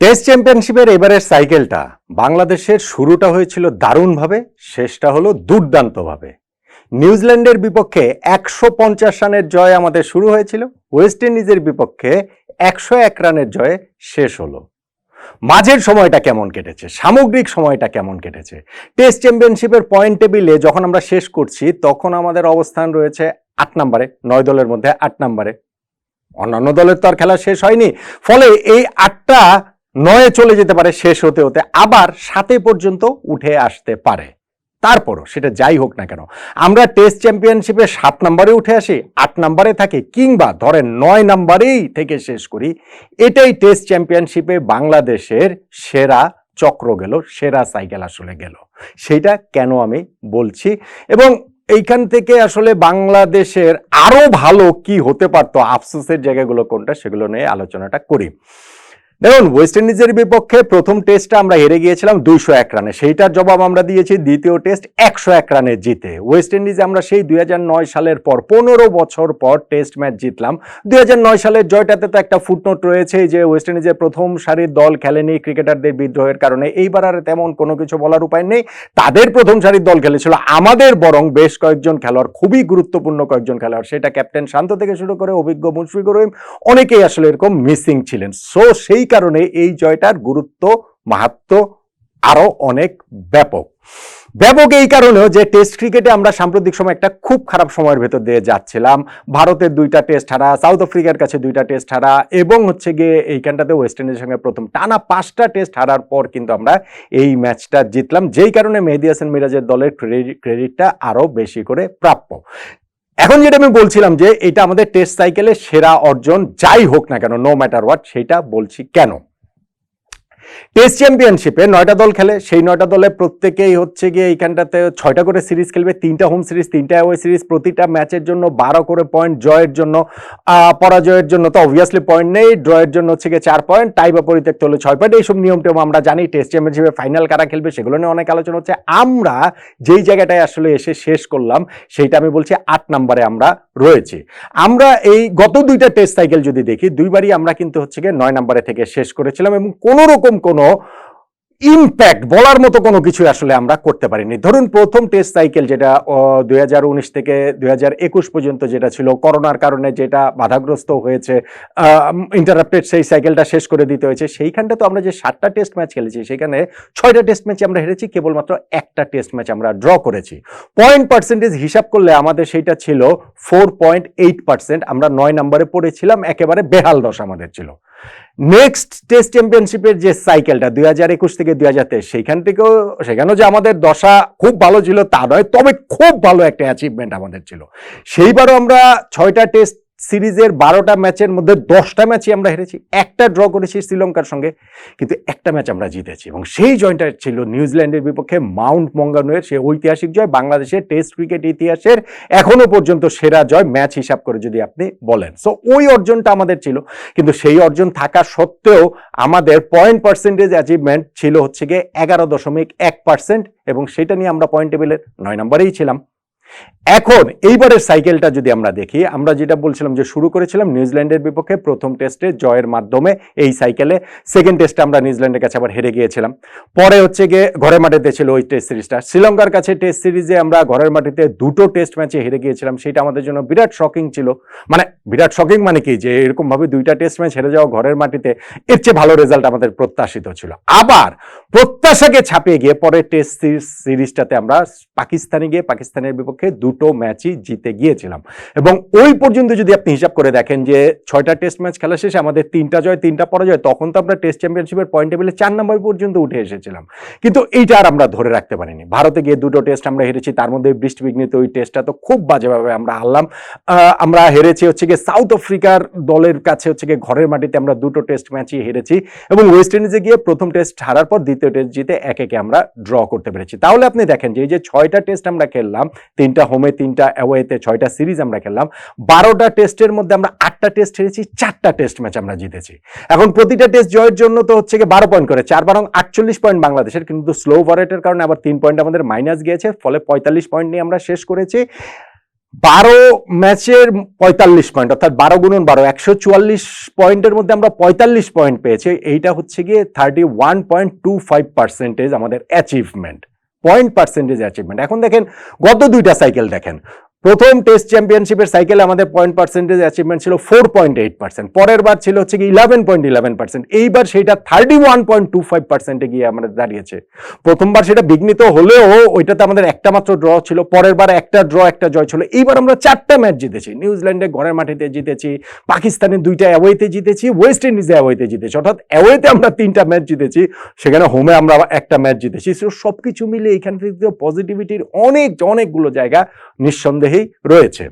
Test চ্যাম্পিয়নশিপের এবারের সাইকেলটা বাংলাদেশের শুরুটা হয়েছিল দারুণভাবে, শেষটা হলো দুর্দান্তভাবে। নিউজিল্যান্ডের বিপক্ষে একশো পঞ্চাশ রানের জয় আমাদের শুরু হয়েছিল, ওয়েস্ট ইন্ডিজের বিপক্ষে একশো এক রানের জয়ে শেষ হলো। মাঝের সময়টা কেমন কেটেছে, সামগ্রিক সময়টা কেমন কেটেছে? টেস্ট চ্যাম্পিয়নশিপের পয়েন্ট টেবিলে যখন আমরা শেষ করছি, তখন আমাদের অবস্থান রয়েছে আট নম্বরে, নয় দলের মধ্যে আট নম্বরে। অন্যান্য দলের তো আর খেলা শেষ হয়নি, ফলে এই আটটা নয়ে চলে যেতে পারে শেষ হতে হতে, আবার সাতে পর্যন্ত উঠে আসতে পারে। তারপরও সেটা যাই হোক না কেন, আমরা টেস্ট চ্যাম্পিয়নশিপে সাত নম্বরে উঠে আসি, আট নম্বরে থাকি, কিংবা ধরেন নয় নম্বরেই থেকে শেষ করি, এটাই টেস্ট চ্যাম্পিয়নশিপে বাংলাদেশের সেরা চক্র গেল, সেরা সাইকেল আসলে গেল। সেইটা কেন আমি বলছি? এবং এইখান থেকে আসলে বাংলাদেশের আরও ভালো কি হতে পারতো, আফসোসের জায়গাগুলো কোনটা, সেগুলো নিয়ে আলোচনাটা করি। দেখুন ওয়েস্ট ইন্ডিজের বিপক্ষে প্রথম টেস্টটা আমরা হেরে গিয়েছিলাম দুইশো এক রানে। সেইটার জবাব আমরা দিয়েছি দ্বিতীয় টেস্ট একশো এক রানে জিতে। ওয়েস্ট ইন্ডিজে আমরা সেই দুই হাজার নয় সালের পর, পনেরো বছর পর টেস্ট ম্যাচ জিতলাম। দুই হাজার নয় সালের জয়টাতে তো একটা ফুটনোট রয়েছে যে ওয়েস্ট ইন্ডিজের প্রথম সারির দল খেলেনি ক্রিকেটারদের বিদ্রোহের কারণে। এইবার আর তেমন কোনো কিছু বলার উপায় নেই। তাদের প্রথম সারির দল খেলেছিল আমাদের বরং বেশ কয়েকজন খেলোয়াড়, খুবই গুরুত্বপূর্ণ কয়েকজন খেলোয়াড়। সেটা ক্যাপ্টেন শান্ত থেকে শুরু করে অভিজ্ঞ মুশফিকুর রহিম। অনেকেই আসলে এরকম মিসিং ছিলেন। সো সেই কারণে এই জয়টার গুরুত্ব, মাহাত্ম আরও অনেক ব্যাপক। ব্যাপক এই কারণেও যে টেস্ট ক্রিকেটে আমরা সাম্প্রতিক সময় একটা খুব খারাপ সময়ের ভেতর দিয়ে যাচ্ছিলাম। ভারতের দুইটা টেস্ট হারা, সাউথ আফ্রিকার কাছে দুইটা টেস্ট হারা এবং হচ্ছে গিয়ে এইখানটাতে ওয়েস্ট ইন্ডিজের সঙ্গে প্রথম টানা পাঁচটা টেস্ট হারার পর কিন্তু আমরা এই ম্যাচটা জিতলাম। যেই কারণে মেহেদি হাসান মিরাজের দলের ক্রেডিটটা আরও বেশি করে প্রাপ্য। এখন যেটা আমি বলছিলাম যে এটা আমাদের টেস্ট সাইকেলের সেরা অর্জন, যাই হোক না কেন নো ম্যাটার হোয়াট সেটা বলছি কেন? টেস্ট চ্যাম্পিয়নশিপে নয়টা দল খেলে, সেই নয়টা দলে প্রত্যেকেই হচ্ছে গিয়ে এইখানটাতে ছয়টা করে সিরিজ খেলবে, তিনটা হোম সিরিজ, তিনটা অ্যাওয়ে সিরিজ, প্রতিটা ম্যাচের জন্য বারো করে পয়েন্ট জয়ের জন্য পরাজয়ের জন্য তো অবভিয়াসলি পয়েন্ট নেই ড্রয়ের জন্য হচ্ছে গিয়ে চার পয়েন্ট টাই বা পরিত্যক্ত হলে ছয় পয়েন্ট এইসব নিয়ম আমরা জানি টেস্ট চ্যাম্পিয়নশিপে ফাইনাল কারা খেলবে সেগুলো নিয়ে অনেক আলোচনা হচ্ছে। আমরা যেই জায়গাটায় আসলে এসে শেষ করলাম, সেইটা আমি বলছি আট নম্বরে আমরা রয়েছি। আমরা এই গত দুইটা টেস্ট সাইকেল যদি দেখি, দুইবারই আমরা কিন্তু হচ্ছে গিয়ে নয় নম্বরে থেকে শেষ করেছিলাম এবং কোনো রকম কোনো ইম্প্যাক্ট বলার মতো কোনো কিছু আসলে আমরা করতে পারিনি। ধরুন প্রথম টেস্ট সাইকেল যেটা দুই হাজার উনিশ থেকে দুই হাজার একুশ পর্যন্ত যেটা ছিল, করোনার কারণে যেটা বাধাগ্রস্ত হয়েছে ইন্টারাপ্টেড সেই সাইকেলটা শেষ করে দিতে হয়েছে। সেইখানটা তো আমরা যে সাতটা টেস্ট ম্যাচ খেলেছি, সেখানে ছয়টা টেস্ট ম্যাচে আমরা হেরেছি, কেবলমাত্র একটা টেস্ট ম্যাচ আমরা ড্র করেছি। পয়েন্ট পার্সেন্টেজ হিসাব করলে আমাদের সেইটা ছিল ফোর পয়েন্ট এইট পার্সেন্ট আমরা নয় নম্বরে পড়েছিলাম, একেবারে বেহাল দশ আমাদের ছিল। নেক্সট টেস্ট চ্যাম্পিয়নশিপের যে সাইকেলটা দুই হাজার একুশ থেকে দুই হাজার তেইশ, সেইখান থেকেও, সেখানেও যে আমাদের দশা খুব ভালো ছিল তা নয়, তবে খুব ভালো একটা অ্যাচিভমেন্ট আমাদের ছিল। সেইবারও আমরা ছয়টা টেস্ট সিরিজের বারোটা ম্যাচের মধ্যে দশটা ম্যাচই আমরা হেরেছি। একটা ড্র করেছি শ্রীলঙ্কার সঙ্গে, কিন্তু একটা ম্যাচ আমরা জিতেছি। এবং সেই জয়টা ছিল নিউজিল্যান্ডের বিপক্ষে মাউন্ট মঙ্গানোয়ের সে ঐতিহাসিক জয়, বাংলাদেশের টেস্ট ক্রিকেট ইতিহাসের এখনও পর্যন্ত সেরা জয় ম্যাচ হিসাব করে যদি আপনি বলেন। সো ওই অর্জনটা আমাদের ছিল, কিন্তু সেই অর্জন থাকা সত্ত্বেও আমাদের পয়েন্ট পার্সেন্টেজ অ্যাচিভমেন্ট ছিল হচ্ছে গিয়ে এগারো দশমিক এক পার্সেন্ট এবং সেটা নিয়ে আমরা পয়েন্ট টেবিলের নয় নম্বরেই ছিলাম। এখন, এইবারের সাইকেলটা যদি আমরা দেখি, আমরা যেটা বলছিলাম যে শুরু করেছিলাম নিউজিল্যান্ডের বিপক্ষে, প্রথম টেস্টে জয়ের মাধ্যমে এই সাইকেলে সেকেন্ড টেস্টে আমরা নিউজিল্যান্ডের কাছে আবার হেরে গিয়েছিলাম। পরে হচ্ছে গিয়ে ঘরের মাটিতে ছিল ওই টেস্ট সিরিজটা শ্রীলঙ্কার কাছে টেস্ট সিরিজে আমরা ঘরের মাটিতে দুটো টেস্ট ম্যাচে হেরে গিয়েছিলাম, সেটা আমাদের জন্য বিরাট শকিং ছিল। মানে বিরাট শকিং মানে কি? যে এরকম ভাবে দুইটা টেস্ট ম্যাচ হেরে যাওয়া ঘরের মাটিতে এর চেয়ে ভালো রেজাল্ট আমাদের প্রত্যাশিত ছিল। আবার প্রত্যাশাকে ছাপিয়ে গিয়ে পরে টেস্ট সিরিজটাতে আমরা পাকিস্তানে গিয়ে পাকিস্তানের বিপক্ষে দুটো ম্যাচই জিতে গিয়েছিলাম। এবং ওই পর্যন্ত যদি আপনি হিসাব করে দেখেন যে ছয়টা টেস্ট ম্যাচ খেলা শেষে আমাদের তিনটা জয়, তিনটা পরাজয়, তখন তো আমরা টেস্ট চ্যাম্পিয়নশিপের পয়েন্ট টেবিলে চার নম্বর পর্যন্ত উঠে এসেছিলাম। কিন্তু এইটা আর আমরা ধরে রাখতে পারিনি। ভারতে গিয়ে দুটো টেস্ট আমরা হেরেছি, তার মধ্যে বৃষ্টি বিঘ্নিত ওই টেস্টটা তো খুব বাজেভাবে আমরা হারলাম। আমরা হেরেছি হচ্ছে গিয়ে সাউথ আফ্রিকার দলের কাছে হচ্ছে গিয়ে ঘরের মাটিতে আমরা দুটো টেস্ট ম্যাচই হেরেছি এবং ওয়েস্ট ইন্ডিজে গিয়ে প্রথম টেস্ট হারার পর দ্বিতীয় টেস্ট জিতে এক একে আমরা ড্র করতে পেরেছি। তাহলে আপনি দেখেন যে এই যে ছয়টা টেস্ট আমরা খেললাম, তিনটা হোমে, তিনটা অ্যাওয়েতে ছয়টা সিরিজ আমরা খেললাম, বারোটা টেস্টের মধ্যে আমরা আটটা টেস্ট হেরেছি, চারটা টেস্ট ম্যাচ আমরা জিতেছি। এখন প্রতিটা টেস্ট জয়ের জন্য তো হচ্ছে গিয়ে বারো পয়েন্ট করে, চার বারং আটচল্লিশ পয়েন্ট বাংলাদেশের, কিন্তু স্লো ওভারেটের কারণে আবার তিন পয়েন্ট আমাদের মাইনাস গিয়েছে, ফলে পঁয়তাল্লিশ পয়েন্ট নিয়ে আমরা শেষ করেছি। বারো ম্যাচের পঁয়তাল্লিশ পয়েন্ট অর্থাৎ বারো গুণন বারো, একশো চুয়াল্লিশ পয়েন্টের মধ্যে আমরা পঁয়তাল্লিশ পয়েন্ট পেয়েছি। এইটা হচ্ছে গিয়ে thirty one point two five percentage আমাদের অ্যাচিভমেন্ট পয়েন্ট পার্সেন্টেজ অ্যাচিভমেন্ট এখন দেখেন গত দুইটা সাইকেল দেখেন। প্রথম টেস্ট চ্যাম্পিয়নশিপের সাইকেলে আমাদের পয়েন্ট পার্সেন্টেজ অ্যাচিভমেন্ট ছিল ফোর পয়েন্ট এইট পার্সেন্ট পরের বার ছিল হচ্ছে ইলেভেন পয়েন্ট ইলেভেন পার্সেন্ট এইবার সেটা thirty one point two five পার্সেন্টে গিয়ে আমাদের দাঁড়িয়েছে। প্রথমবার সেটা বিঘ্নিত হলেও ওইটাতে আমাদের একটা মাত্র ড্র ছিল, পরের বার একটা ড্র একটা জয় ছিল। এইবার আমরা চারটা ম্যাচ জিতেছি। নিউজিল্যান্ডে ঘরের মাটিতে জিতেছি পাকিস্তানের দুইটা অ্যাওয়েতে জিতেছি ওয়েস্ট ইন্ডিজে অ্যাওয়েতে জিতেছি। অর্থাৎ অ্যাওয়েতে আমরা তিনটা ম্যাচ জিতেছি, সেখানে হোমে আমরা একটা ম্যাচ জিতেছি। সব কিছু মিলে এখান থেকে পজিটিভিটির অনেক, অনেকগুলো জায়গা নিঃসন্দেহেই রয়েছে।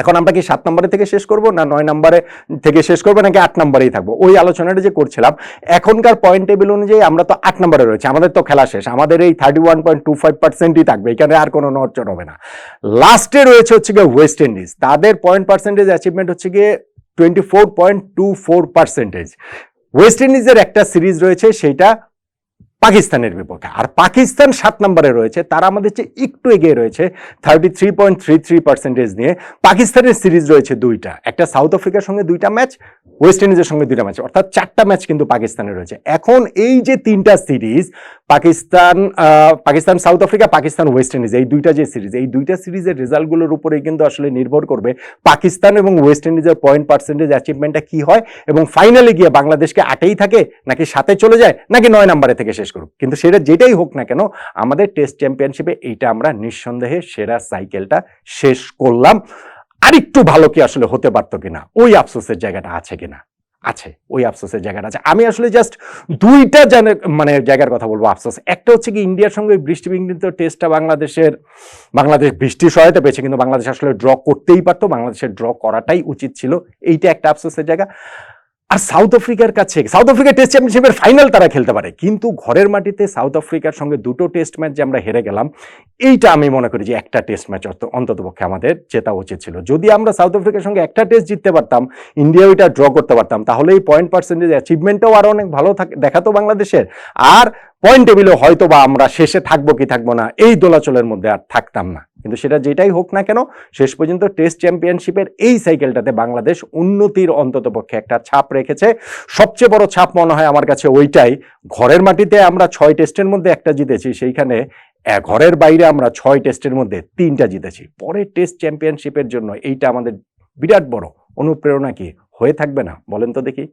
এখন আমরা কি সাত নম্বরে থেকে শেষ করব না নয় নম্বরে থেকে শেষ করব নাকি আট নম্বরেই থাকব? ওই আলোচনাটা যে করছিলাম, এখনকার পয়েন্ট টেবিল অনুযায়ী আমরা তো আট নম্বরে রয়েছে, আমাদের তো খেলা শেষ, আমাদের এই thirty one point two five পার্সেন্টই থাকবে, এখানে আর কোনো নড়চড় হবে না। লাস্টে রয়েছে হচ্ছে গিয়ে ওয়েস্ট ইন্ডিজ তাদের পয়েন্ট পার্সেন্টেজ অ্যাচিভমেন্ট হচ্ছে গিয়ে twenty four point two four percentage West ইন্ডিজের একটা সিরিজ রয়েছে সেইটা পাকিস্তানের বিপক্ষে। আর পাকিস্তান সাত নম্বরে রয়েছে, তারা আমাদের চেয়ে একটু এগিয়ে রয়েছে thirty three point three three percentage নিয়ে। পাকিস্তানের সিরিজ রয়েছে দুইটা, একটা সাউথ আফ্রিকার সঙ্গে দুইটা ম্যাচ, ওয়েস্ট ইন্ডিজের সঙ্গে দুইটা ম্যাচ, অর্থাৎ চারটা ম্যাচ কিন্তু পাকিস্তানের রয়েছে। এখন এই যে তিনটা series, Pakistan Pakistan South Africa, Pakistan West Indies, এই দুইটা যে সিরিজ, এই দুইটা সিরিজের রেজাল্টগুলোর উপরেই কিন্তু আসলে নির্ভর করবে পাকিস্তান এবং ওয়েস্ট ইন্ডিজের পয়েন্ট পার্সেন্টেজ অ্যাচিভমেন্টটা কি হয় এবং ফাইনালে গিয়ে বাংলাদেশকে আটেই থাকে, নাকি সাথে চলে যায়, নাকি নয় নম্বরে থেকে শেষ করুক। কিন্তু সেটা যেটাই হোক না কেন, আমাদের টেস্ট চ্যাম্পিয়নশিপে এইটা আমরা নিঃসন্দেহে সেরা সাইকেলটা শেষ করলাম। আরেকটু ভালো কি আসলে হতে পারতো কিনা? ওই আফসোসের জায়গাটা আছে কিনা? আছে, ওই আফসোসের জায়গাটা আছে। আমি আসলে জাস্ট দুইটা মানে জায়গার কথা বলব, আফসোস। একটা হচ্ছে কি ইন্ডিয়ার সঙ্গে ওই বৃষ্টিবিঘ্নিত টেস্টটা বাংলাদেশের, বাংলাদেশ বৃষ্টির সহায়তা পেয়েছে, কিন্তু বাংলাদেশ আসলে ড্র করতেই পারতো। বাংলাদেশের ড্র করাটাই উচিত ছিল। এইটা একটা আফসোসের জায়গা। আর সাউথ আফ্রিকার কাছে, সাউথ আফ্রিকা টেস্ট চ্যাম্পিয়নশিপের ফাইনাল তারা খেলতে পারে। কিন্তু ঘরের মাটিতে সাউথ আফ্রিকার সঙ্গে দুটো টেস্ট ম্যাচ যে আমরা হেরে গেলাম, এইটা আমি মনে করি যে একটা টেস্ট ম্যাচ অন্তত পক্ষে আমাদের জেতা উচিত ছিল। যদি আমরা সাউথ আফ্রিকার সঙ্গে একটা টেস্ট জিততে পারতাম, ইন্ডিয়া ওইটা ড্র করতে পারতাম, তাহলে এই পয়েন্ট পার্সেন্টেজ অ্যাচিভমেন্টটাও আরও অনেক ভালো থাক দেখাতো বাংলাদেশের। আর পয়েন্ট টেবিলে হয়তো বা আমরা শেষে থাকব কি থাকব না, এই দোলাচলের মধ্যে আর থাকতাম না। কিন্তু সেটা যেটাই হোক না কেন, শেষ পর্যন্ত টেস্ট চ্যাম্পিয়নশিপের এই সাইকেলটাতে বাংলাদেশ উন্নতির অন্তত পক্ষে একটা ছাপ রেখেছে। সবচেয়ে বড় ছাপ মনে হয় আমার কাছে ওইটাই, ঘরের মাটিতে আমরা ছয় টেস্টের মধ্যে একটা জিতেছি, সেইখানে ঘরের বাইরে আমরা ছয় টেস্টের মধ্যে তিনটা জিতেছি। পরের টেস্ট চ্যাম্পিয়নশিপের জন্য এইটা আমাদের বিরাট বড় অনুপ্রেরণা কি? হয়ে থাকবে না? বলেন তো দেখি।